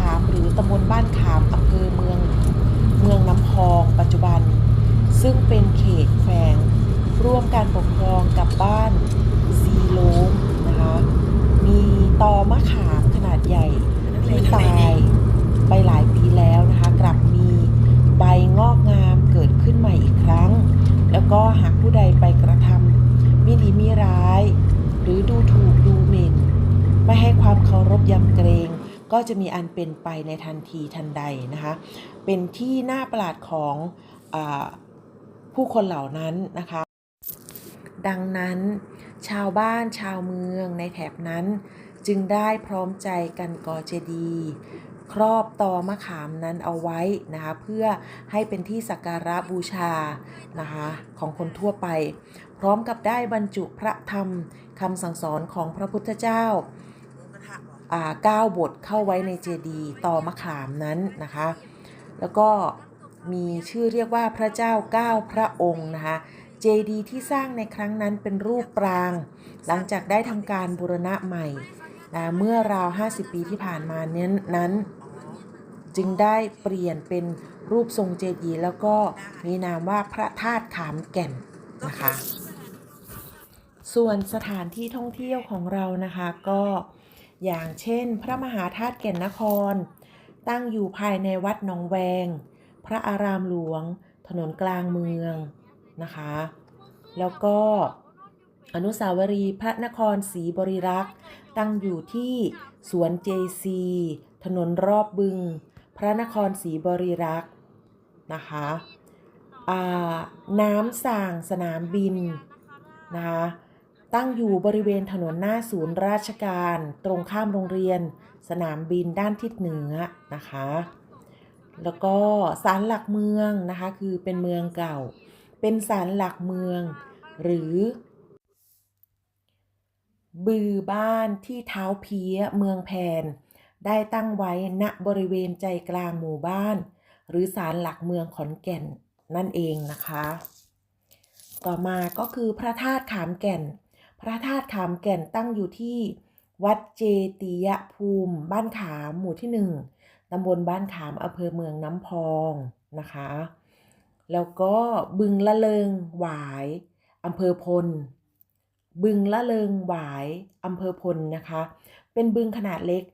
านขาม หรือตำบลบ้านขามอำเภอเมืองเมืองน้ำพอง ปัจจุบัน ซึ่งเป็นเขตแขวง ร่วมการปกครองกับบ้านซีโลมนะคะมีตอมะขามขนาดใหญ่ที่ตายไปหลายปีแล้วนะคะ กลับมีใบงอกงามเกิดขึ้นใหม่อีกครั้ง แล้วก็หากผู้ใดไปกระทำมิดีมิร้าย หรือดูถูกดูหมิ่น ไม่ให้ความเคารพยำเกรง ก็จะมีอันเป็นไปในทันทีทันใดนะคะ เป็นที่น่าประหลาดของอผู้คนเหล่านั้นนะคะ ดังนั้นชาวบ้านชาวเมืองในแถบนั้น จึงได้พร้อมใจกันก่อเจดีย์ครอบตอมะขามนั้นเอาไว้นะคะเพื่อให้เป็นที่สักการะบูชานะคะของคนทั่วไป พร้อมกับได้บรรจุพระธรรมคำสั่งสอนของพระพุทธเจ้า อ่าเก้าบทเข้าไว้ในเจดีย์ตอมะขามนั้นนะคะ แล้วก็มีชื่อเรียกว่าพระเจ้าเก้าพระองค์นะคะเจดีย์ที่สร้างในครั้งนั้นเป็นรูปปราง หลังจากได้ทำการบูรณะใหม่นะเมื่อราว 50 ปีที่ผ่านมาเน้นนั้น จึงได้เปลี่ยนเป็นรูปทรงเจดีย์แล้วก็มีนามว่าพระธาตุขามแก่นนะคะ ส่วนสถานที่ท่องเที่ยวของเรานะคะก็ อย่างเช่น พระมหาธาตุแก่นนคร ตั้งอยู่ภายในวัดหนองแวง พระอารามหลวง ถนนกลางเมืองนะคะ แล้วก็อนุสาวรีย์พระนครศรีบริรักษ์ ตั้งอยู่ที่สวนเจซีถนนรอบบึง พระนครศรีบริรักษ์นะคะอ่าน้ำส่างสนามบินนะคะ ตั้งอยู่บริเวณถนนหน้าศูนย์ราชการ ตรงข้ามโรงเรียน สนามบินด้านทิศเหนือนะคะ แล้วก็ศาลหลักเมืองนะคะ คือเป็นเมืองเก่า เป็นศาลหลักเมือง หรือ บือบ้านที่เท้าเพี้ยเมืองแพน ได้ตั้งไว้ณบริเวณใจกลางหมู่บ้าน หรือศาลหลักเมืองขอนแก่นนั่นเองนะคะ ต่อมาก็คือพระธาตุขามแก่น พระธาตุขามแก่นตั้งอยู่ที่วัดเจติยภูมิ บ้านขามหมู่ที่หนึ่งตำบลบ้านขามอำเภอเมืองน้ำพองนะคะ แล้วก็บึงละเลิงหวายอำเภอพล บึงละเลิงหวายอำเภอพลนะคะ เป็นบึงขนาดเล็ก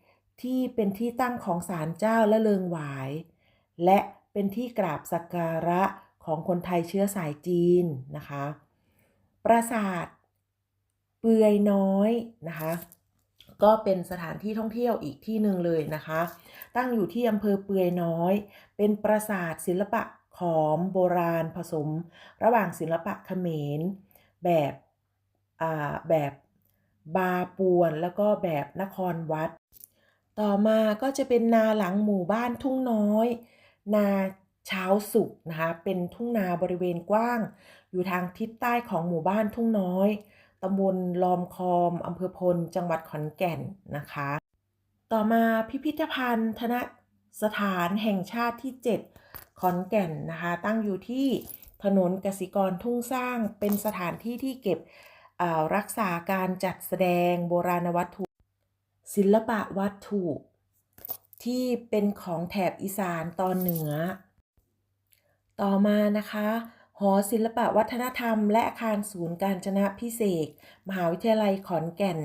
ที่เป็นที่ตั้งของศาลเจ้าละเลิงหวาย และเป็นที่กราบสักการะของคนไทยเชื้อสายจีนนะคะ ปราสาท เปื่อยน้อยนะคะ ก็เป็นสถานที่ท่องเที่ยวอีกที่หนึ่งเลยนะคะ ตั้งอยู่ที่อำเภอเปื่อยน้อย เป็นปราสาทศิลปะขอมโบราณผสม ระหว่างศิลปะเขมร แบบแบบบาปวนแล้วก็แบบนครวัด ต่อมาก็จะเป็นนาหลังหมู่บ้านทุ่งน้อย นาเช้าสุกนะคะ เป็นทุ่งนาบริเวณกว้าง อยู่ทางทิศใต้ของหมู่บ้านทุ่งน้อย ตำบลลอมคอมอำเภอพล จังหวัดขอนแก่นนะคะ ต่อมาพิพิธภัณฑ์ธนสถานแห่งชาติที่ 7 ขอนแก่นนะคะ ตั้งอยู่ที่ถนนกสิกรทุ่งสร้างเป็นสถานที่ที่เก็บรักษาการจัดแสดงโบราณวัตถุ ศิลปะวัตถุ ที่เป็นของแถบอีสานตอนเหนือ ต่อมานะคะ หอศิลปะวัฒนธรรม และอาคารศูนย์การจนะพิเศษ มหาวิทยาลัยขอนแก่น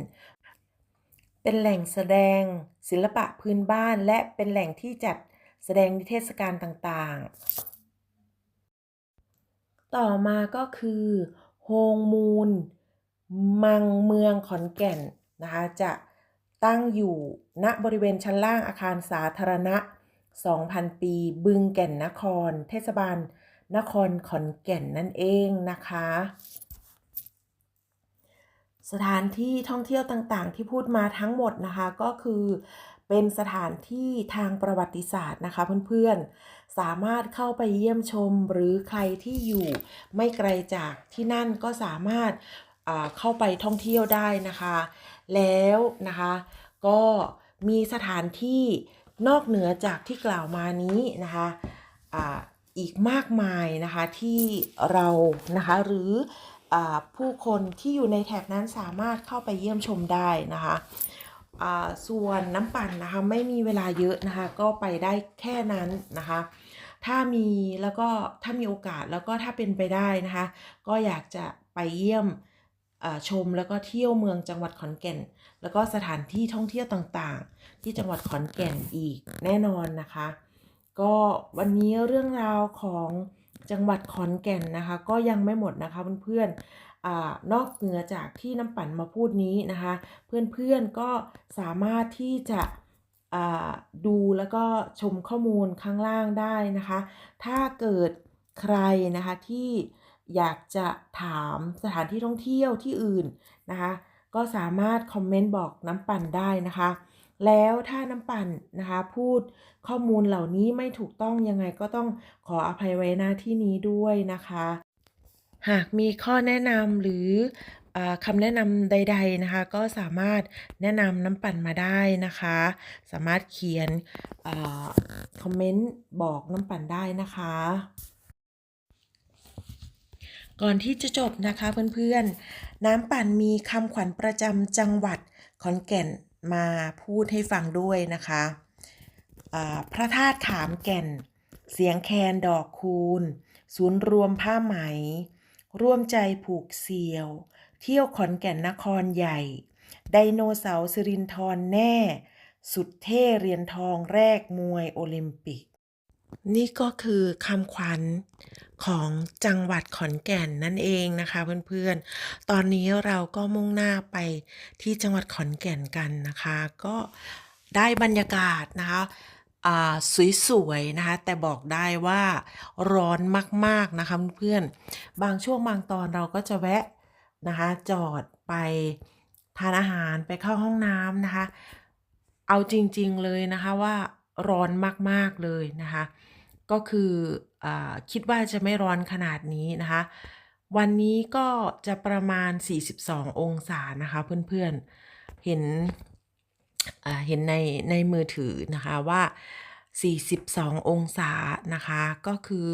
เป็นแหล่งแสดง ศิลปะพื้นบ้าน และเป็นแหล่งที่จัดแสดงนิเทศกาลต่างๆ ต่อมาก็คือโฮงมูล มังเมืองขอนแก่นนะคะจะตั้งอยู่ณบริเวณชั้นล่างอาคารสาธารณะ 2,000 ปี บึงแก่นนคร เทศบาล นครขอนแก่นนั่นเองนะคะ สถานที่ท่องเที่ยวต่างๆ ที่พูดมาทั้งหมดนะคะก็คือเป็นสถานที่ทางประวัติศาสตร์นะคะเพื่อนๆ สามารถเข้าไปเยี่ยมชมหรือใครที่อยู่ไม่ไกลจากที่นั่นก็สามารถเข้าไปท่องเที่ยวได้นะคะ แล้วนะคะก็มีสถานที่นอกเหนือจากที่กล่าวมานี้นะคะ อีกมากมายนะคะที่เรานะคะหรืออผู้คนที่อยู่ในแถบนั้นสามารถเข้าไปเยี่ยมชมได้นะคะส่วนน้ำปั่นนะคะไม่มีเวลาเยอะนะคะก็ไปได้แค่นั้นนะคะ ถ้ามีแล้วก็ถ้ามีโอกาสแล้วก็ถ้าเป็นไปได้นะคะก็อยากจะไปเยี่ยมชมแล้วก็เที่ยวเมืองจังหวัดขอนแก่น แล้วก็สถานที่ท่องเที่ยวต่างๆ ที่จังหวัดขอนแก่นอีกแน่นอนนะคะ ก็วันนี้เรื่องราวของจังหวัดขอนแก่นนะคะ ก็ยังไม่หมดนะคะเพื่อนๆนอกเหนือจากที่น้ำปั่นมาพูดนี้นะคะ เพื่อนๆก็สามารถที่จะดูแล้วก็ชมข้อมูลข้างล่างได้นะคะ ถ้าเกิดใครนะคะที่อยากจะถามสถานที่ท่องเที่ยวที่อื่นนะคะ ก็สามารถคอมเมนต์บอกน้ำปั่นได้นะคะ แล้วถ้าน้ำปั่นนะคะ พูดข้อมูลเหล่านี้ไม่ถูกต้องยังไงก็ต้องขออภัยไว้หน้าที่นี้ด้วยนะคะ หากมีข้อแนะนำหรืออคำแนะนำใด ๆนะคะ ก็สามารถแนะนำน้ำปั่นมาได้นะคะ สามารถเขียนอคอมเมนต์บอกน้ำปั่นได้นะคะ ก่อนที่จะจบนะคะเพื่อนๆ น้ำปั่นมีคำขวัญประจำจังหวัดขอนแก่น มาพูดให้ฟังด้วยนะคะอ่าพระธาตุขามแก่น เสียงแคนดอกคูณ ศูนย์รวมผ้าไหม ร่วมใจผูกเสี่ยว เที่ยวขอนแก่นนครใหญ่ ไดโนเสาร์สิรินทรแน่ สุดเท่เรียนทองแรกมวยโอลิมปิก นี่ก็คือคำขวัญของจังหวัดขอนแก่นนั่นเองนะคะเพื่อนๆ ตอนนี้เราก็มุ่งหน้าไปที่จังหวัดขอนแก่นกันนะคะ ก็ได้บรรยากาศนะคะสวยๆนะคะ แต่บอกได้ว่าร้อนมากๆนะคะเพื่อนๆ บางช่วงบางตอนเราก็จะแวะนะคะ จอดไปทานอาหารไปเข้าห้องน้ำนะคะ เอาจริงๆเลยนะคะว่า ร้อนมากๆเลยนะคะ ก็คืออคิดว่าจะไม่ร้อนขนาดนี้นะคะ วันนี้ก็จะประมาณ 42 องศานะคะเพื่อนๆ เห็นเห็นในในมือถือนะคะว่า 42 องศานะคะ ก็คือ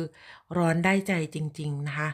ร้อนได้ใจจริง ๆ นะคะ